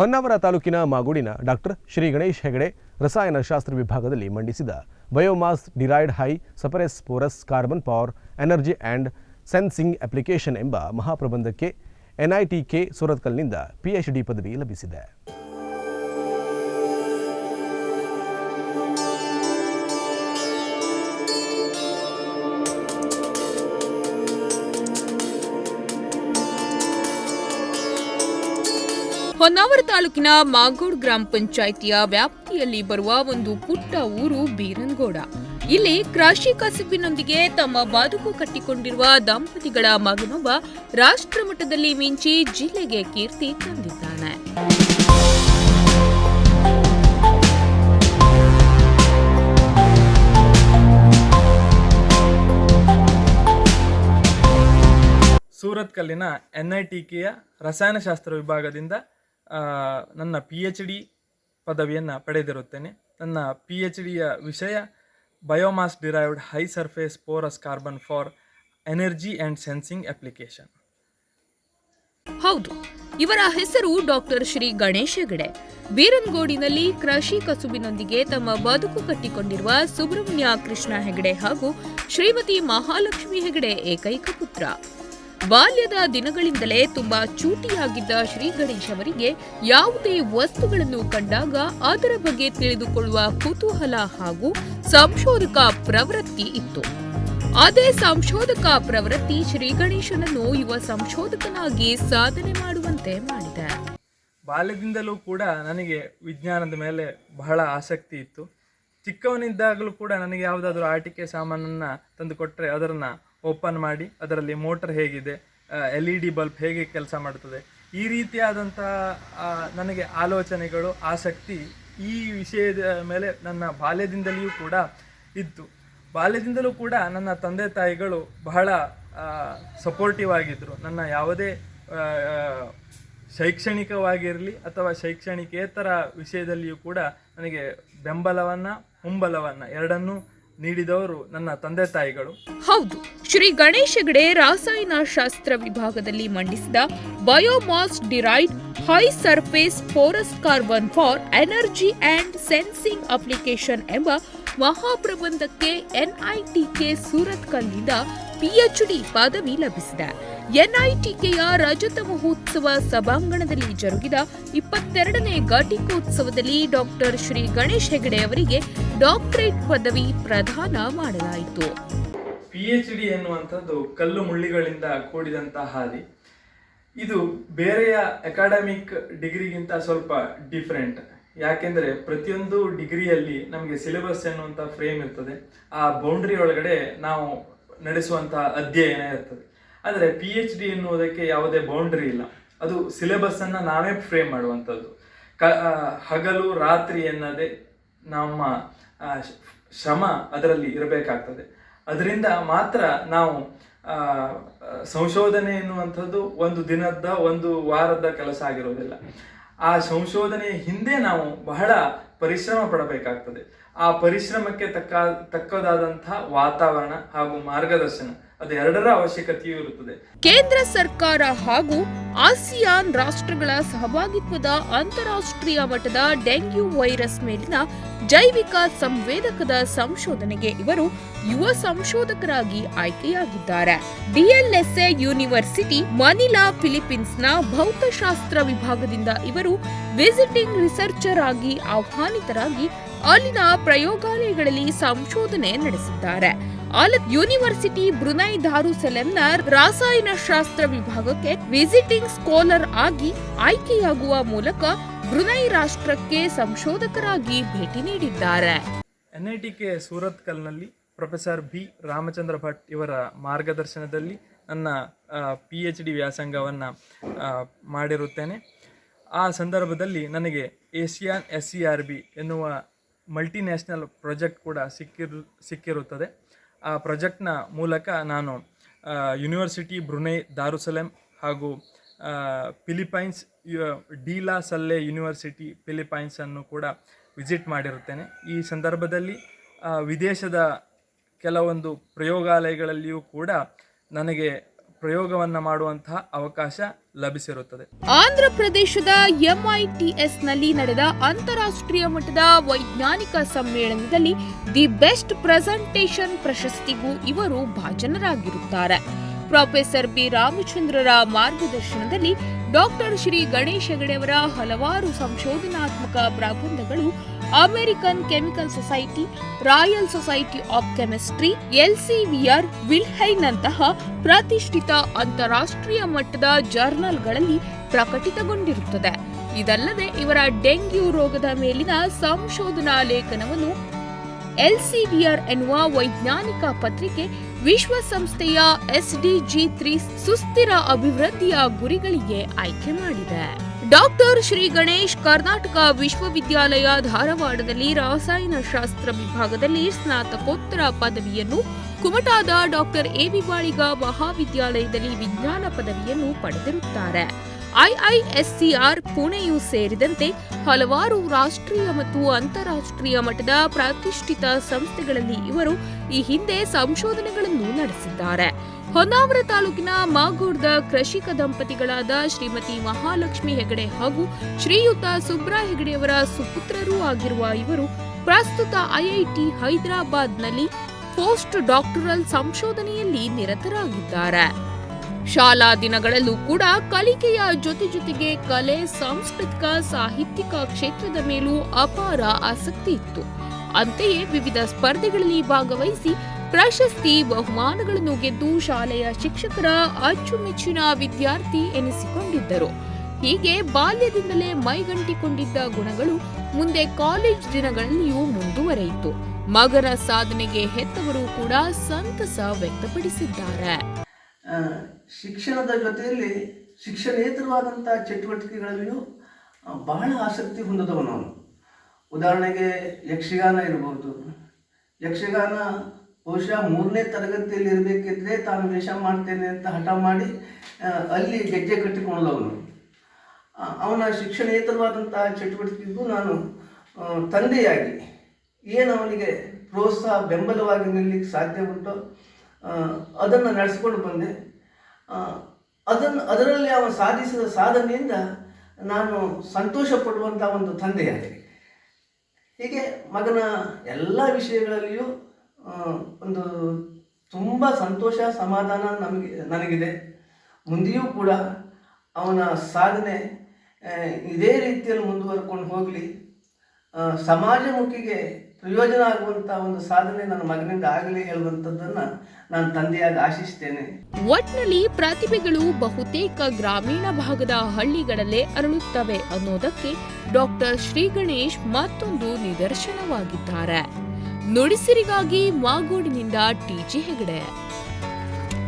ಹೊನ್ನಾವರ ತಾಲೂಕಿನ ಮಾಗುಡಿನ ಡಾಕ್ಟರ್ ಶ್ರೀ ಗಣೇಶ್ ಹೆಗಡೆ ರಸಾಯನಶಾಸ್ತ್ರ ವಿಭಾಗದಲ್ಲಿ ಮಂಡಿಸಿದ biomass derived high surface porous carbon power energy and sensing application ಎಂಬ ಮಹಾಪ್ರಬಂಧಕ್ಕೆ ಎನ್ಐಟಿಕೆ ಸುರತ್ಕಲ್ನಿಂದ ಪಿಎಚ್ಡಿ ಪದವಿ ಲಭಿಸಿದೆ. ಹೊನ್ನಾವರ ತಾಲೂಕಿನ ಮಾಗೋಡ್ ಗ್ರಾಮ ಪಂಚಾಯಿತಿಯ ವ್ಯಾಪ್ತಿಯಲ್ಲಿ ಬರುವ ಒಂದು ಪುಟ್ಟ ಊರು ಬೀರನ್ಗೋಡ. ಇಲ್ಲಿ ಕೃಷಿ ಕಸುಬಿನೊಂದಿಗೆ ತಮ್ಮ ಬದುಕು ಕಟ್ಟಿಕೊಂಡಿರುವ ದಂಪತಿಗಳ ಮಗನೊಬ್ಬ ರಾಷ್ಟ್ರ ಮಟ್ಟದಲ್ಲಿ ಮಿಂಚಿ ಜಿಲ್ಲೆಗೆ ಕೀರ್ತಿ ತಂದಿದ್ದಾನೆ. ಸೂರತ್ಕಲ್ಲಿನ ಎನ್ಐಟಿಕೆಯ ರಸಾಯನಶಾಸ್ತ್ರ ವಿಭಾಗದಿಂದ ನನ್ನ ಪಿ ಎಚ್ ಡಿ ಪದವಿಯನ್ನು ಪಡೆದಿರುತ್ತೇನೆ. ನನ್ನ ಪಿ ಎಚ್ ಡಿಯ ವಿಷಯ biomass derived high surface porous carbon for energy and sensing application ಹೌದು, ಇವರ ಹೆಸರು ಡಾಕ್ಟರ್ ಶ್ರೀ ಗಣೇಶ ಹೆಗಡೆ ಬೀರನ್ಗೋಡಿನಲ್ಲಿ ಕೃಷಿ ಕಸುಬಿನೊಂದಿಗೆ ತಮ್ಮ ಬದುಕು ಕಟ್ಟಿಕೊಂಡಿರುವ ಸುಬ್ರಹ್ಮಣ್ಯ ಕೃಷ್ಣ ಹೆಗಡೆ ಹಾಗೂ ಶ್ರೀಮತಿ ಮಹಾಲಕ್ಷ್ಮಿ ಹೆಗಡೆ ಏಕೈಕ ಪುತ್ರ. ಬಾಲ್ಯದ ದಿನಗಳಿಂದಲೇ ತುಂಬಾ ಚೂಟಿಯಾಗಿದ್ದ ಶ್ರೀ ಗಣೇಶ್ ಅವರಿಗೆ ಯಾವುದೇ ವಸ್ತುಗಳನ್ನು ಕಂಡಾಗ ಅದರ ಬಗ್ಗೆ ತಿಳಿದುಕೊಳ್ಳುವ ಕುತೂಹಲ ಹಾಗೂ ಸಂಶೋಧಕ ಪ್ರವೃತ್ತಿ ಇತ್ತು. ಅದೇ ಸಂಶೋಧಕ ಪ್ರವೃತ್ತಿ ಶ್ರೀ ಗಣೇಶನನ್ನು ಯುವ ಸಂಶೋಧಕನಾಗಿ ಸಾಧನೆ ಮಾಡುವಂತೆ ಮಾಡಿದೆ. ಬಾಲ್ಯದಿಂದಲೂ ಕೂಡ ನನಗೆ ವಿಜ್ಞಾನದ ಮೇಲೆ ಬಹಳ ಆಸಕ್ತಿ ಇತ್ತು. ಚಿಕ್ಕವನಿದ್ದಾಗಲೂ ಕೂಡ ನನಗೆ ಯಾವುದಾದ್ರೂ ಆಟಿಕೆ ಸಾಮಾನನ್ನು ತಂದುಕೊಟ್ಟರೆ ಅದನ್ನು ಓಪನ್ ಮಾಡಿ ಅದರಲ್ಲಿ ಮೋಟರ್ ಹೇಗಿದೆ ಎಲ್ ಇ ಡಿ ಬಲ್ಬ್ ಹೇಗೆ ಕೆಲಸ ಮಾಡುತ್ತದೆ ಈ ರೀತಿಯಾದಂಥ ನನಗೆ ಆಲೋಚನೆಗಳು, ಆಸಕ್ತಿ ಈ ವಿಷಯದ ಮೇಲೆ ನನ್ನ ಬಾಲ್ಯದಿಂದಲೂ ಕೂಡ ಇತ್ತು. ಬಾಲ್ಯದಿಂದಲೂ ಕೂಡ ನನ್ನ ತಂದೆ ತಾಯಿಗಳು ಬಹಳ ಸಪೋರ್ಟಿವ್ ಆಗಿದ್ದರು ನನ್ನ ಯಾವುದೇ ಶೈಕ್ಷಣಿಕವಾಗಿರಲಿ ಅಥವಾ ಶೈಕ್ಷಣಿಕೇತರ ವಿಷಯದಲ್ಲಿಯೂ ಕೂಡ ನನಗೆ ಬೆಂಬಲವನ್ನು ಹುಂಬಲವನ್ನು ಎರಡನ್ನೂ ನೀಡಿದವರು ನನ್ನ ತಂದೆ ತಾಯಿಗಳು. ಹೌದು, ಶ್ರೀ ಗಣೇಶ ಹೆಗಡೆ ರಾಸಾಯನಶಾಸ್ತ್ರ ವಿಭಾಗದಲ್ಲಿ ಮಂಡಿಸಿದ biomass derived high surface porous carbon for energy and sensing application ಎಂಬ ಮಹಾಪ್ರಬಂಧಕ್ಕೆ ಎನ್ಐಟಿಕೆ ಸೂರತ್ಕಲ್ನಿಂದ ಪಿಎಚ್ಡಿ ಪದವಿ ಲಭಿಸಿದೆ. ಎನ್ಐಟಿಕೆಯ ರಜತ ಮಹೋತ್ಸವ ಸಭಾಂಗಣದಲ್ಲಿ ಜರುಗಿದ ಇಪ್ಪತ್ತೆರಡನೇ ಘಟಿಕೋತ್ಸವದಲ್ಲಿ ಡಾಕ್ಟರ್ ಶ್ರೀ ಗಣೇಶ್ ಹೆಗಡೆ ಅವರಿಗೆ ಡಾಕ್ಟರೇಟ್ ಪದವಿ ಪ್ರದಾನ ಮಾಡಲಾಯಿತು. ಪಿ ಎಚ್ ಡಿ ಎನ್ನುವಂಥದ್ದು ಕಲ್ಲು ಮುಳ್ಳಿಗಳಿಂದ ಕೂಡಿದಂಥ ಹಾದಿ. ಇದು ಬೇರೆಯ ಅಕಾಡೆಮಿಕ್ ಡಿಗ್ರಿಗಿಂತ ಸ್ವಲ್ಪ ಡಿಫ್ರೆಂಟ್ ಯಾಕೆಂದರೆ ಪ್ರತಿಯೊಂದು ಡಿಗ್ರಿಯಲ್ಲಿ ನಮಗೆ ಸಿಲೆಬಸ್ ಎನ್ನುವಂಥ ಫ್ರೇಮ್ ಇರ್ತದೆ. ಆ ಬೌಂಡ್ರಿ ಒಳಗಡೆ ನಾವು ನಡೆಸುವಂತಹ ಅಧ್ಯಯನ ಇರ್ತದೆ. ಆದರೆ ಪಿ ಎಚ್ ಡಿ ಎನ್ನುವುದಕ್ಕೆ ಯಾವುದೇ ಬೌಂಡ್ರಿ ಇಲ್ಲ. ಅದು ಸಿಲೆಬಸ್ಸನ್ನು ನಾವೇ ಫ್ರೇಮ್ ಮಾಡುವಂಥದ್ದು. ಕ ಹಗಲು ರಾತ್ರಿ ಎನ್ನದೆ ನಮ್ಮ ಶ್ರಮ ಅದರಲ್ಲಿ ಇರಬೇಕಾಗ್ತದೆ. ಅದರಿಂದ ಮಾತ್ರ ನಾವು ಸಂಶೋಧನೆ ಎನ್ನುವಂಥದ್ದು ಒಂದು ದಿನದ, ಒಂದು ವಾರದ ಕೆಲಸ ಆಗಿರೋದಿಲ್ಲ. ಆ ಸಂಶೋಧನೆಯ ಹಿಂದೆ ನಾವು ಬಹಳ ಪರಿಶ್ರಮ ಪಡಬೇಕಾಗ್ತದೆ. ಆ ಪರಿಶ್ರಮಕ್ಕೆ ತಕ್ಕ, ತಕ್ಕದಾದಂತಹ ವಾತಾವರಣ ಹಾಗೂ ಮಾರ್ಗದರ್ಶನ ಅದು ಎರಡರ ಅವಶ್ಯಕತೆಯೂ ಇರುತ್ತದೆ. ಕೇಂದ್ರ ಸರ್ಕಾರ ಹಾಗೂ ಆಸಿಯಾನ್ ರಾಷ್ಟ್ರಗಳ ಸಹಭಾಗಿತ್ವದ ಅಂತಾರಾಷ್ಟ್ರೀಯ ಮಟ್ಟದ ಡೆಂಗ್ಯೂ ವೈರಸ್ ಮೇಲಿನ ಜೈವಿಕ ಸಂವೇದಕದ ಸಂಶೋಧನೆಗೆ ಇವರು ಯುವ ಸಂಶೋಧಕರಾಗಿ ಆಯ್ಕೆಯಾಗಿದ್ದಾರೆ. ಡಿಎಲ್ಎಸ್ಎ ಯೂನಿವರ್ಸಿಟಿ ಮನಿಲಾ ಫಿಲಿಪೀನ್ಸ್ನ ಭೌತಶಾಸ್ತ್ರ ವಿಭಾಗದಿಂದ ಇವರು ವಿಸಿಟಿಂಗ್ ರಿಸರ್ಚರ್ ಆಗಿ ಆಹ್ವಾನಿತರಾಗಿ ಅಲ್ಲಿನ ಪ್ರಯೋಗಾಲಯಗಳಲ್ಲಿ ಸಂಶೋಧನೆ ನಡೆಸಿದ್ದಾರೆ. ಅಲ್ ಯೂನಿವರ್ಸಿಟಿ ಬ್ರುನೈ ದಾರುಸೆಲೆಂನ ರಾಸಾಯನಶಾಸ್ತ್ರ ವಿಭಾಗಕ್ಕೆ ವಿಸಿಟಿಂಗ್ ಸ್ಕಾಲರ್ ಆಗಿ ಆಯ್ಕೆಯಾಗುವ ಮೂಲಕ ಬ್ರುನೈ ರಾಷ್ಟ್ರಕ್ಕೆ ಸಂಶೋಧಕರಾಗಿ ಭೇಟಿ ನೀಡಿದ್ದಾರೆ. ಎನ್ಐಟಿಕೆ ಐ ಟಿ ಕೆ ಸೂರತ್ಕಲ್ನಲ್ಲಿ ಪ್ರೊಫೆಸರ್ ಬಿ ರಾಮಚಂದ್ರ ಭಟ್ ಇವರ ಮಾರ್ಗದರ್ಶನದಲ್ಲಿ ನನ್ನ ಪಿ ಎಚ್ ಡಿ ವ್ಯಾಸಂಗವನ್ನು ಮಾಡಿರುತ್ತೇನೆ. ಆ ಸಂದರ್ಭದಲ್ಲಿ ನನಗೆ Asian S C R B ಎನ್ನುವ ಮಲ್ಟಿನ್ಯಾಷನಲ್ ಪ್ರಾಜೆಕ್ಟ್ ಕೂಡ ಸಿಕ್ಕಿರು, ಸಿಕ್ಕಿರುತ್ತದೆ. ಆ ಪ್ರಾಜೆಕ್ಟ್ನ ಮೂಲಕ ನಾನು ಯೂನಿವರ್ಸಿಟಿ ಬ್ರುನೈ ದಾರುಸಲೆಮ್ ಹಾಗೂ Philippines de la Salle university Philippines ಅನ್ನು ಕೂಡ ವಿಸಿಟ್ ಮಾಡಿರುತ್ತೇನೆ. ಈ ಸಂದರ್ಭದಲ್ಲಿ ವಿದೇಶದ ಕೆಲವೊಂದು ಪ್ರಯೋಗಾಲಯಗಳಲ್ಲಿಯೂ ಕೂಡ ನನಗೆ ಪ್ರಯೋಗವನ್ನ ಮಾಡುವಂತಹ ಅವಕಾಶ ಲಭಿಸಿರುತ್ತದೆ. ಆಂಧ್ರ ಪ್ರದೇಶದ ಎಂಐಟಿಎಸ್ನಲ್ಲಿ ನಡೆದ ಅಂತಾರಾಷ್ಟ್ರೀಯ ಮಟ್ಟದ ವೈಜ್ಞಾನಿಕ ಸಮ್ಮೇಳನದಲ್ಲಿ ದಿ ಬೆಸ್ಟ್ ಪ್ರೆಸೆಂಟೇಷನ್ ಪ್ರಶಸ್ತಿಗೂ ಇವರು ಭಾಜನರಾಗಿರುತ್ತಾರೆ. ಪ್ರೊಫೆಸರ್ ಬಿ ರಾಮಚಂದ್ರರ ಮಾರ್ಗದರ್ಶನದಲ್ಲಿ ಡಾಕ್ಟರ್ ಶ್ರೀ ಗಣೇಶ ಹೆಗಡೆಯವರ ಹಲವಾರು ಸಂಶೋಧನಾತ್ಮಕ ಪ್ರಬಂಧಗಳು American Chemical Society Royal Society of Chemistry Elsevier ವಿಲ್ಹೈನಂತಹ ಪ್ರತಿಷ್ಠಿತ ಅಂತಾರಾಷ್ಟ್ರೀಯ ಮಟ್ಟದ ಜರ್ನಲ್ಗಳಲ್ಲಿ ಪ್ರಕಟಿತಗೊಂಡಿರುತ್ತದೆ. ಇದಲ್ಲದೆ ಇವರ ಡೆಂಗ್ಯೂ ರೋಗದ ಮೇಲಿನ ಸಂಶೋಧನಾ ಲೇಖನವನ್ನು ಎಲ್ಸಿವಿಆರ್ ಎನ್ನುವ ವೈಜ್ಞಾನಿಕ ಪತ್ರಿಕೆ ವಿಶ್ವಸಂಸ್ಥೆಯ ಎಸ್ಡಿಜಿ ತ್ರೀ ಸುಸ್ಥಿರ ಅಭಿವೃದ್ಧಿಯ ಗುರಿಗಳಿಗೆ ಆಯ್ಕೆ ಮಾಡಿದೆ. ಡಾಕ್ಟರ್ ಶ್ರೀ ಗಣೇಶ್ ಕರ್ನಾಟಕ ವಿಶ್ವವಿದ್ಯಾಲಯ ಧಾರವಾಡದಲ್ಲಿ ರಸಾಯನಶಾಸ್ತ್ರ ವಿಭಾಗದಲ್ಲಿ ಸ್ನಾತಕೋತ್ತರ ಪದವಿಯನ್ನು, ಕುಮಟಾದ ಡಾಕ್ಟರ್ ಎಬಿ ಬಾಳಿಗ ಮಹಾವಿದ್ಯಾಲಯದಲ್ಲಿ ವಿಜ್ಞಾನ ಪದವಿಯನ್ನು ಪಡೆದಿರುತ್ತಾರೆ. ಐಐಎಸ್ಸಿಆರ್ ಪುಣೆಯೂ ಸೇರಿದಂತೆ ಹಲವಾರು ರಾಷ್ಟ್ರೀಯ ಮತ್ತು ಅಂತಾರಾಷ್ಟ್ರೀಯ ಮಟ್ಟದ ಪ್ರತಿಷ್ಠಿತ ಸಂಸ್ಥೆಗಳಲ್ಲಿ ಇವರು ಈ ಹಿಂದೆ ಸಂಶೋಧನೆಗಳನ್ನು ನಡೆಸಿದ್ದಾರೆ. ಹೊನ್ನಾವರ ತಾಲೂಕಿನ ಮಾಗೂರ್ದ ಕೃಷಿಕ ದಂಪತಿಗಳಾದ ಶ್ರೀಮತಿ ಮಹಾಲಕ್ಷ್ಮಿ ಹೆಗಡೆ ಹಾಗೂ ಶ್ರೀಯುತ ಸುಬ್ರಾ ಹೆಗಡೆಯವರ ಸುಪುತ್ರರೂ ಆಗಿರುವ ಇವರು ಪ್ರಸ್ತುತ ಐಐಟಿ ಹೈದರಾಬಾದ್ನಲ್ಲಿ ಪೋಸ್ಟ್ ಡಾಕ್ಟರಲ್ ಸಂಶೋಧನೆಯಲ್ಲಿ ನಿರತರಾಗಿದ್ದಾರೆ. ಶಾಲಾ ದಿನಗಳಲ್ಲೂ ಕೂಡ ಕಲಿಕೆಯ ಜೊತೆ ಜೊತೆಗೆ ಕಲೆ, ಸಾಂಸ್ಕೃತಿಕ, ಸಾಹಿತ್ಯಿಕ ಕ್ಷೇತ್ರದ ಮೇಲೂ ಅಪಾರ ಆಸಕ್ತಿ ಇತ್ತು. ಅಂತೆಯೇ ವಿವಿಧ ಸ್ಪರ್ಧೆಗಳಲ್ಲಿ ಭಾಗವಹಿಸಿ ಪ್ರಶಸ್ತಿ, ಬಹುಮಾನಗಳನ್ನು ಗೆದ್ದು ಶಾಲೆಯ ಶಿಕ್ಷಕರ ಅಚ್ಚುಮೆಚ್ಚಿನ ವಿದ್ಯಾರ್ಥಿ ಎನಿಸಿಕೊಂಡಿದ್ದರು. ಹೀಗೆ ಬಾಲ್ಯದಿಂದಲೇ ಮೈಗಂಟಿಕೊಂಡಿದ್ದ ಗುಣಗಳು ಮುಂದೆ ಕಾಲೇಜ್ ದಿನಗಳಲ್ಲಿಯೂ ಮುಂದುವರೆಯಿತು. ಮಗನ ಸಾಧನೆಗೆ ಹೆತ್ತವರು ಕೂಡ ಸಂತಸ ವ್ಯಕ್ತಪಡಿಸಿದ್ದಾರೆ. ಶಿಕ್ಷಣದ ಜೊತೆಯಲ್ಲಿ ಶಿಕ್ಷಣೇತರವಾದಂಥ ಚಟುವಟಿಕೆಗಳಲ್ಲಿಯೂ ಬಹಳ ಆಸಕ್ತಿ ಹೊಂದಿದವನು ಅವನು. ಉದಾಹರಣೆಗೆ ಯಕ್ಷಗಾನ ಇರ್ಬೋದು ಯಕ್ಷಗಾನ ಬಹುಶಃ ಮೂರನೇ ತರಗತಿಯಲ್ಲಿ ಇರಬೇಕಿದ್ರೆ ತಾನು ವೇಷ ಮಾಡ್ತೇನೆ ಅಂತ ಹಠ ಮಾಡಿ ಅಲ್ಲಿ ಗೆಜ್ಜೆ ಕಟ್ಟಿಕೊಂಡವನು. ಅವನ ಶಿಕ್ಷಣೇತರವಾದಂಥ ಚಟುವಟಿಕೆಗೂ ನಾನು ತಂದೆಯಾಗಿ, ಏನು ಅವನಿಗೆ ಪ್ರೋತ್ಸಾಹ ಬೆಂಬಲವಾಗಿ ನಿಲ್ಲಿಕ್ಕೆ ಸಾಧ್ಯ ಉಂಟೋ ಅದನ್ನು ನಡೆಸಿಕೊಂಡು ಬಂದೆ. ಅದನ್ನು, ಅದರಲ್ಲಿ ಅವನು ಸಾಧಿಸಿದ ಸಾಧನೆಯಿಂದ ನಾನು ಸಂತೋಷ ಪಡುವಂಥ ಒಂದು ತಂದೆಯಾದೆ ಹೀಗೆ ಮಗನ ಎಲ್ಲ ವಿಷಯಗಳಲ್ಲಿಯೂ ಒಂದು ತುಂಬ ಸಂತೋಷ, ಸಮಾಧಾನ ನಮಗೆ, ನನಗಿದೆ. ಮುಂದೆಯೂ ಕೂಡ ಅವನ ಸಾಧನೆ ಇದೇ ರೀತಿಯಲ್ಲಿ ಮುಂದುವರ್ಕೊಂಡು ಹೋಗಲಿ. ಸಮಾಜಮುಖಿಗೆ ಪ್ರಯೋಜನ ಆಗುವಂತಹ ಒಂದು ಸಾಧನೆ ನನ್ನ ಮಗನಿಂದ ಆಗಲಿ ಹೇಳುವಂಥದ್ದನ್ನು ನಾನು ತಂದೆಯಾಗಿ ಆಶಿಸ್ತೇನೆ. ಒಟ್ನಲ್ಲಿ ಪ್ರತಿಭೆಗಳು ಬಹುತೇಕ ಗ್ರಾಮೀಣ ಭಾಗದ ಹಳ್ಳಿಗಳಲ್ಲೇ ಅರಳುತ್ತವೆ ಅನ್ನೋದಕ್ಕೆ ಡಾಕ್ಟರ್ ಶ್ರೀ ಗಣೇಶ್ ಮತ್ತೊಂದು ನಿದರ್ಶನವಾಗಿದ್ದಾರೆ. ನುಡಿಸಿರಿಗಾಗಿ ಮಾಗೋಡಿನಿಂದ ಟಿಜಿ ಹೆಗಡೆ.